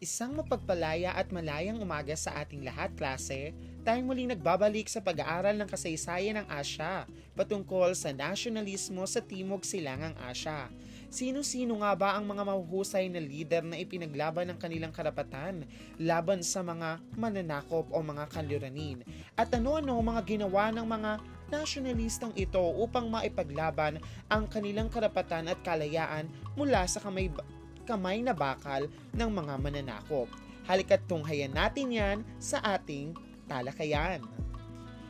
Isang mapagpalaya at malayang umaga sa ating lahat, klase. Tayo muling nagbabalik sa pag-aaral ng kasaysayan ng Asya patungkol sa nasyonalismo sa Timog Silangang Asya. Sino-sino nga ba ang mga mahuhusay na lider na ipinaglaban ng kanilang karapatan laban sa mga mananakop o mga kanluranin? At ano-ano mga ginawa ng mga nasyonalistang ito upang maipaglaban ang kanilang karapatan at kalayaan mula sa kamay kamay na bakal ng mga mananakop. Halika't tunghayan natin yan sa ating talakayan.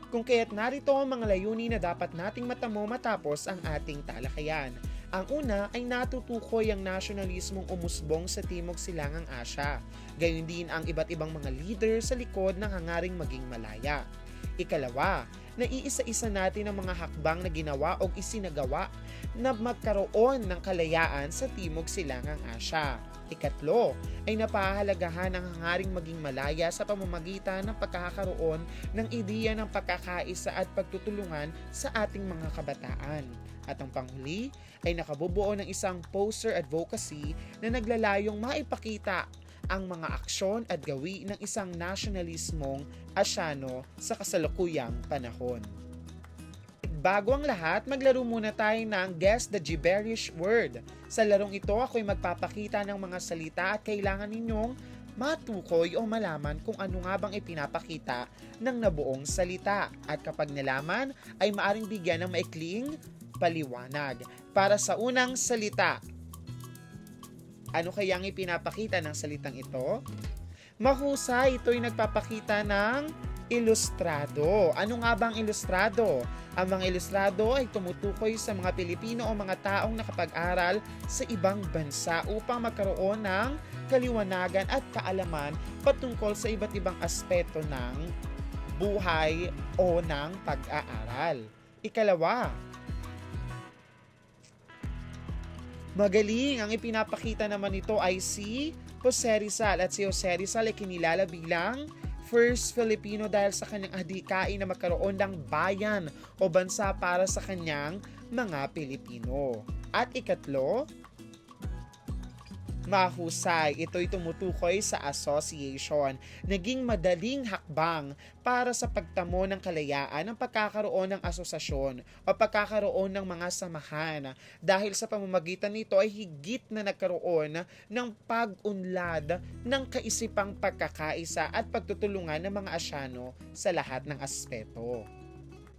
Kung kaya't narito ang mga layunin na dapat nating matamo matapos ang ating talakayan. Ang una ay natutukoy ang nasyonalismong umusbong sa Timog Silangang Asya. Gayon din ang iba't ibang mga leader sa likod ng hangaring maging malaya. Ikalawa, naiisa-isa natin ang mga hakbang na ginawa o isinagawa na magkaroon ng kalayaan sa Timog Silangang Asya. Ikatlo, ay napahalagahan ang hangaring maging malaya sa pamamagitan ng pagkakaroon ng ideya ng pagkakaisa at pagtutulungan sa ating mga kabataan. At ang panghuli ay nakabubuo ng isang poster advocacy na naglalayong maipakita ang mga aksyon at gawi ng isang nasyonalismong asyano sa kasalukuyang panahon. Bago ang lahat, maglaro muna tayo ng Guess the Gibberish Word. Sa larong ito, ako'y magpapakita ng mga salita at kailangan ninyong matukoy o malaman kung ano nga bang ipinapakita ng nabuong salita. At kapag nalaman, ay maaring bigyan ng maikling paliwanag. Para sa unang salita, ano kaya ang ipinapakita ng salitang ito? Mahusay, ito'y nagpapakita ng ilustrado. Ano nga bang ilustrado? Ang mga ilustrado ay tumutukoy sa mga Pilipino o mga taong nakapag-aral sa ibang bansa upang magkaroon ng kaliwanagan at kaalaman patungkol sa iba't ibang aspeto ng buhay o ng pag-aaral. Ikalawa, Magaling! Ang ipinapakita naman nito ay si Jose Rizal at si Jose Rizal ay kinilala bilang first Filipino dahil sa kanyang adhikain na magkaroon ng bayan o bansa para sa kanyang mga Pilipino. At ikatlo, mahusay. Ito'y tumutukoy sa association. Naging madaling hakbang para sa pagtamo ng kalayaan ng pagkakaroon ng asosasyon o pagkakaroon ng mga samahan. Dahil sa pamamagitan nito ay higit na nagkaroon ng pag-unlad ng kaisipang pagkakaisa at pagtutulungan ng mga asyano sa lahat ng aspeto.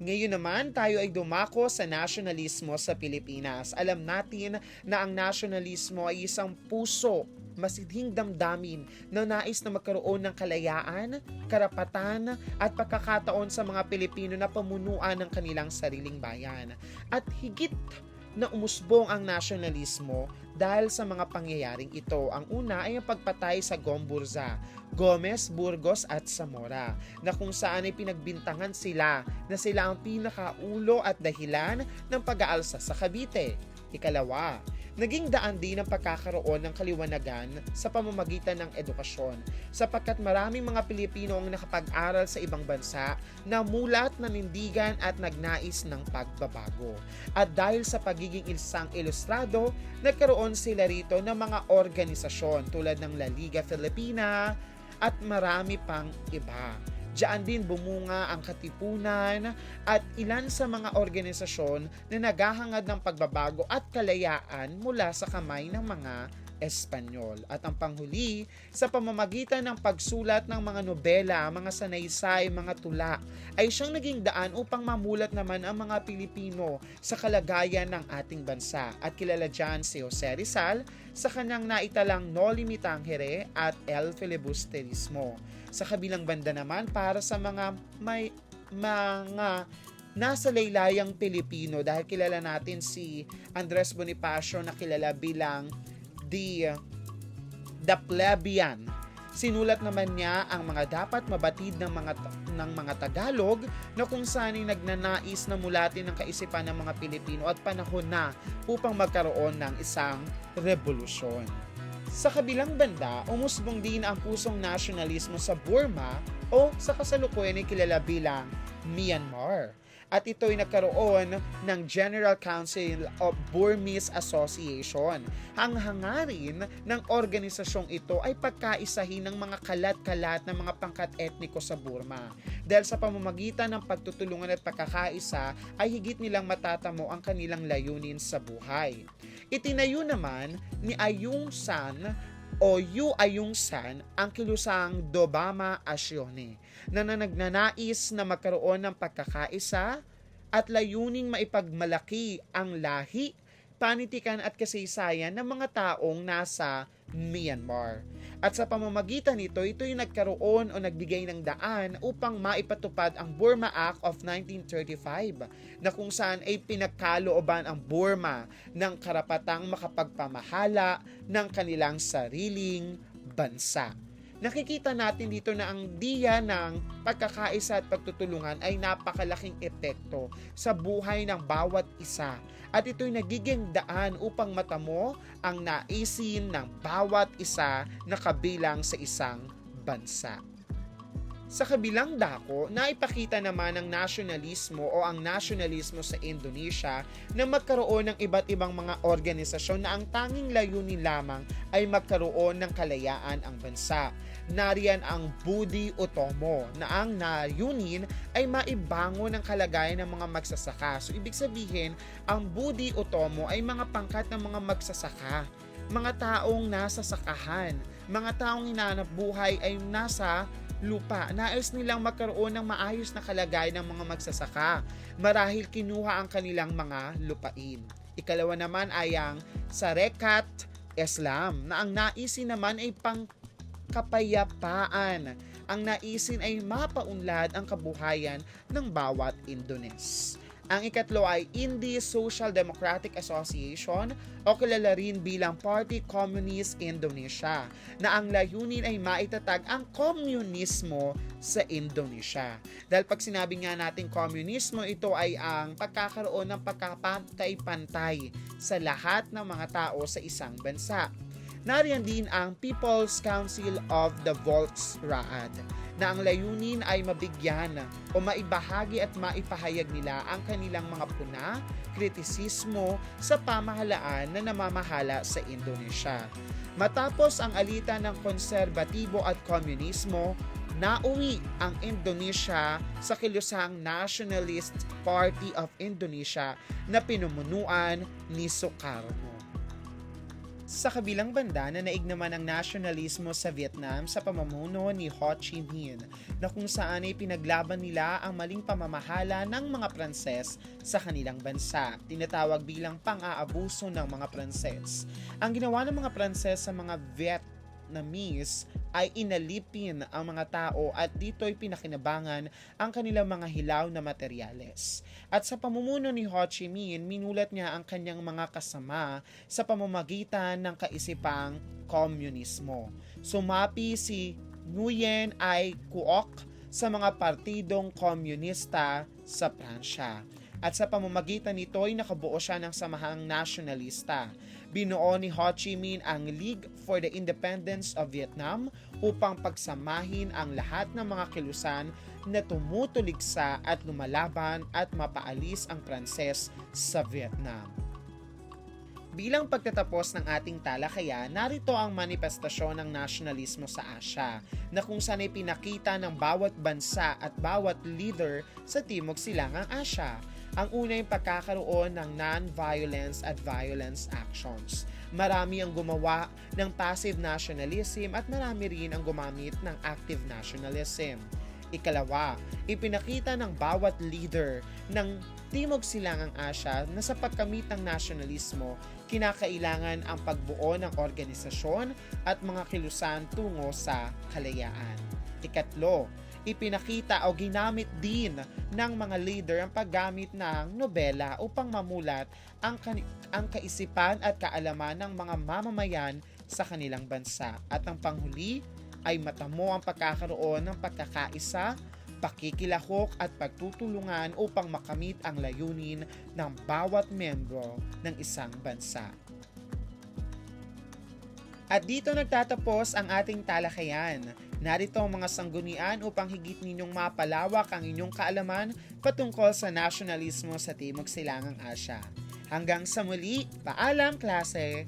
Ngayon naman, tayo ay dumako sa nasyonalismo sa Pilipinas. Alam natin na ang nasyonalismo ay isang puso masidhing damdamin na nais na magkaroon ng kalayaan, karapatan at pagkakataon sa mga Pilipino na pamunuan ng kanilang sariling bayan. At higit na umusbong ang nasyonalismo dahil sa mga pangyayaring ito. Ang una ay ang pagpatay sa Gomburza, Gomez, Burgos at Zamora na kung saan ay pinagbintangan sila na sila ang pinakaulo at dahilan ng pag-aalsa sa Cavite. Ikalawa, naging daan din ang pagkakaroon ng kaliwanagan sa pamamagitan ng edukasyon sapagkat maraming mga Pilipino ang nakapag-aral sa ibang bansa na mulat, nanindigan at nagnais ng pagbabago. At dahil sa pagiging isang ilustrado, nagkaroon sila rito ng mga organisasyon tulad ng La Liga Filipina at marami pang iba. Diyan din bumunga ang katipunan at ilan sa mga organisasyon na naghahangad ng pagbabago at kalayaan mula sa kamay ng mga Espanyol. At ang panghuli, sa pamamagitan ng pagsulat ng mga nobela, mga sanaysay, mga tula, ay siyang naging daan upang mamulat naman ang mga Pilipino sa kalagayan ng ating bansa. At kilala dyan si Jose Rizal sa kanyang naitalang No Limitangere at El Filibusterismo. Sa kabilang banda naman, para sa mga may mga nasa laylayang Pilipino dahil kilala natin si Andres Bonifacio na kilala bilang the the plebeian. Sinulat naman niya ang mga dapat mabatid ng mga ng mga Tagalog na kung saan ay nagnanais na mulatin ng kaisipan ng mga Pilipino at panahon na upang magkaroon ng isang revolusyon. Sa kabilang banda, umusbong din ang pusong nasyonalismo sa Burma o sa kasalukuyan ay kilala bilang Myanmar. At ito'y nagkaroon ng General Council of Burmese Association. Ang hangarin ng organisasyong ito ay pagkaisahin ng mga kalat-kalat ng mga pangkat etniko sa Burma. Dahil sa pamamagitan ng pagtutulungan at pagkakaisa ay higit nilang matatamo ang kanilang layunin sa buhay. Itinayo naman ni Ayung San o Yu Ayung San ang kilusang Dobama Asyone na nagnanais na magkaroon ng pagkakaisa at layuning maipagmalaki ang lahi, panitikan at kasaysayan ng mga taong nasa Myanmar. At sa pamamagitan nito, ito'y nagkaroon o nagbigay ng daan upang maipatupad ang Burma Act of 1935 na kung saan ay pinagkalooban ang Burma ng karapatang makapagpamahala ng kanilang sariling bansa. Nakikita natin dito na ang diya ng pagkakaisa at pagtutulungan ay napakalaking epekto sa buhay ng bawat isa at ito'y nagiging daan upang matamo ang naisin ng bawat isa na kabilang sa isang bansa. Sa kabilang dako, naipakita naman ang nasyonalismo o ang nasyonalismo sa Indonesia na magkaroon ng iba't ibang mga organisasyon na ang tanging layunin lamang ay magkaroon ng kalayaan ang bansa. Nariyan ang Budi Utomo na ang nayunin ay maibangon ang kalagayan ng mga magsasaka. So ibig sabihin, ang Budi Utomo ay mga pangkat ng mga magsasaka mga taong nasa sakahan, mga taong hinanap buhay ay nasa lupa. Nais nilang magkaroon ng maayos na kalagayan ng mga magsasaka marahil kinuha ang kanilang mga lupain. Ikalawa naman ay ang Sarekat Islam na ang naisin naman ay pang kapayapaan. Ang naisin ay mapaunlad ang kabuhayan ng bawat Indones. Ang ikatlo ay Indie Social Democratic Association o kilala rin bilang Party Communist Indonesia na ang layunin ay maitatag ang komunismo sa Indonesia. Dahil pag sinabi nga natin komunismo, ito ay ang pagkakaroon ng pagkapantay-pantay sa lahat ng mga tao sa isang bansa. Nariyan din ang People's Council of the Volksraad na ang layunin ay mabigyan o maibahagi at maipahayag nila ang kanilang mga puna, kritisismo sa pamahalaan na namamahala sa Indonesia. Matapos ang alitan ng konserbatibo at komunismo, nauwi ang Indonesia sa kilusang Nationalist Party of Indonesia na pinumunuan ni Sukarno. Sa kabilang banda, nanaig naman ang nasyonalismo sa Vietnam sa pamumuno ni Ho Chi Minh na kung saan ay pinaglaban nila ang maling pamamahala ng mga Pranses sa kanilang bansa, tinatawag bilang pang-aabuso ng mga Pranses. Ang ginawa ng mga Pranses sa mga Vietnamese ay inalipin ang mga tao at dito ay pinakinabangan ang kanilang mga hilaw na materyales. At sa pamumuno ni Ho Chi Minh, minulat niya ang kanyang mga kasama sa pamamagitan ng kaisipang komunismo. Sumapi si Nguyen Ai Cuoc sa mga partidong komunista sa Pransya. At sa pamamagitan nito ay nakabuo siya ng samahang nasyonalista. Binuo ni Ho Chi Minh ang League for the Independence of Vietnam upang pagsamahin ang lahat ng mga kilusan na tumutuligsa at lumalaban at mapaalis ang Pranses sa Vietnam. Bilang pagtatapos ng ating talakaya, narito ang manifestasyon ng nasyonalismo sa Asya na kung saan ay pinakita ng bawat bansa at bawat leader sa Timog Silangang Asya. Ang una yung pagkakaroon ng non-violence at violence actions. Marami ang gumawa ng passive nationalism at marami rin ang gumamit ng active nationalism. Ikalawa, ipinakita ng bawat leader ng Timog Silangang Asya na sa pagkamit ng nasyonalismo, kinakailangan ang pagbuo ng organisasyon at mga kilusan tungo sa kalayaan. Ikatlo, ipinakita o ginamit din ng mga leader ang paggamit ng nobela upang mamulat ang, ang kaisipan at kaalaman ng mga mamamayan sa kanilang bansa. At ang panghuli ay matamo ang pagkakaroon ng pagkakaisa, pakikilahok at pagtutulungan upang makamit ang layunin ng bawat membro ng isang bansa. At dito nagtatapos ang ating talakayan. Narito ang mga sanggunian upang higit ninyong mapalawak ang inyong kaalaman patungkol sa nasyonalismo sa Timog Silangang Asya. Hanggang sa muli, paalam klase!